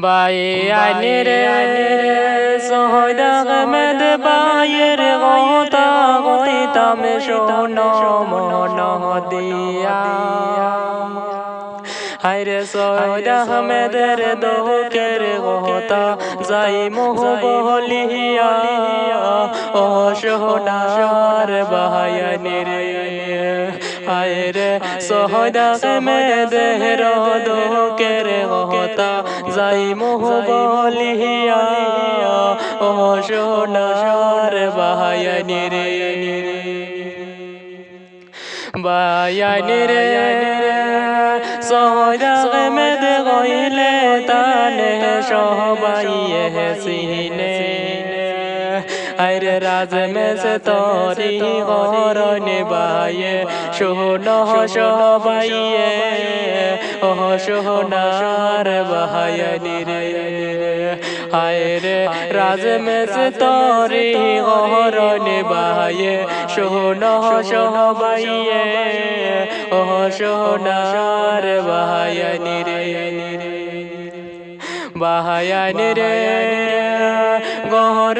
By আইনের সহদ আহমেদ বায়ের কথা কইতাম শোন মন দিয়া হাইরে সৈয়দ আহমেদের দুঃখের কথা যাই মোহ বলিয়া ও সোনার বাহায়ানির হায়রে সৈয়দ আহমেদের দুঃখের কথা যাই মোহ বলিয়া ও সোনার বাহায়ানির বায়ানি রে সহজা মেদ গইলে তানে সবাই হেসিনে রাজ মেস তরি গরনে বায়ে শোন সবাইয়ে ও সোনার বাহায়ানি রে হায়রে রাজ মেস তরি গরনে বায়ে শোন সবাইয়ে ও সোনার বাহায়ানি রে বাহায়ানি রে গহর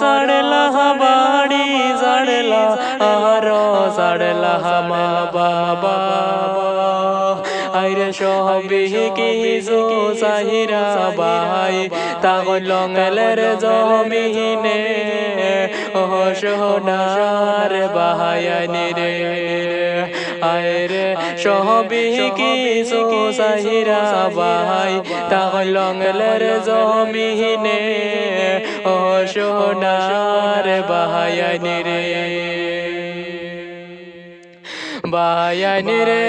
সাড়লা বাড়ি সাড়লা আর সাড়লা মা বাবা আইরে সহবি কিছু সাহিরা বাহাই তাগল লঙ্গলের জমিনে ও সোনার বাহায়ানি রে আয়রে সহবি কিছু সাহিরা বাহাই তাগল লঙ্গলের জমিনে, ও সোনার বাহায়ানি রে বায়ানি রে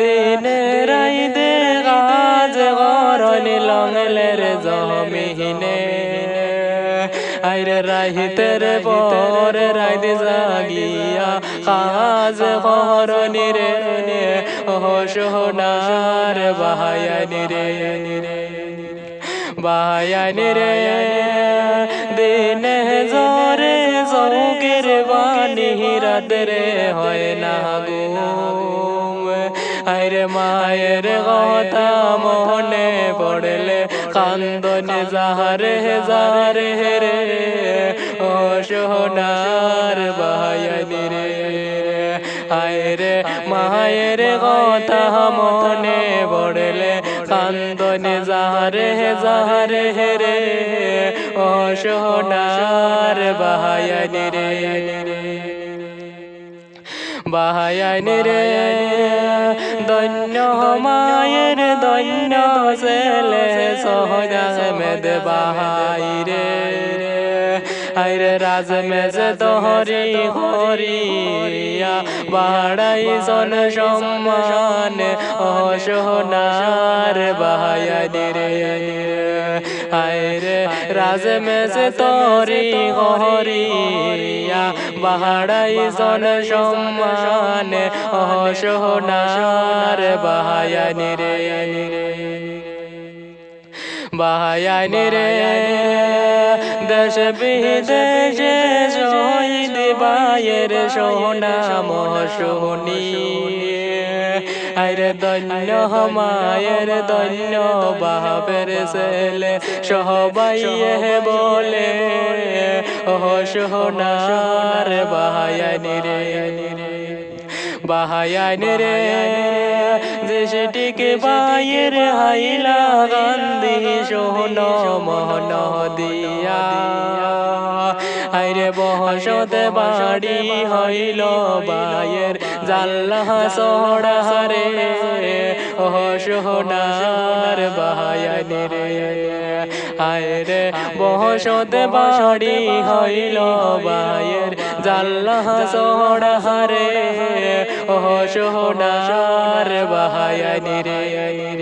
দিন রাই দে গাজ গরনি লংলের জমিনে। আইরে রাহিতের পর রাই দে জাগিয়া কাজ গরনি রে সোনার বাহায়ানি রে বায়ানি রে দিন জরে জৌকের বাণী রাত রে হয় না গুম আরে মায়ের কথা মনে পড়লে কান্দনে যাহারে যারে রে ও সোনার বায়ানি রে আয়রে মায়ের কথা মনে পড়লে কান্দনে যাহারে হে, যাহারে রে ও সোনার বাহায়ানি রে। বাহায়ানি রে দৈন্য মায়ের দৈন্য ছেলে সহজা মেদ বাহাই রে। আইরে রাজ মেজ তোহরি হরিয়া বাড়াই সন সম্মান ও সোনার বাহায়ানি রে আইরে রাজ মেজ তোরি হরিয়া বাড়াই সন সম্মান ও সোনার বাহায়ানি রে বাহায়ানি রে, দেশ বিদেশে শহীদ বায়ের সোনা মহসুনি। আরে দন্য মায়ের দন্য বাপের ছেলে, সবাই বলে ও সোনার বাহায়ানি রে। বাহায়ানি রে দেশটিকে বায়ের হাইলা গান্ধী সোহন মোহন দিয়া আইরে বহসতে বাড়ি হইল বায়ের জাল্লাহ সহড়া রে ও সোহনার বাহায়ানি রে। আইরে বহসতে বাড়ি হইল বায়ের জাল্লাহ সোহড়া হারে ও সোহনার বাহায়ানি রে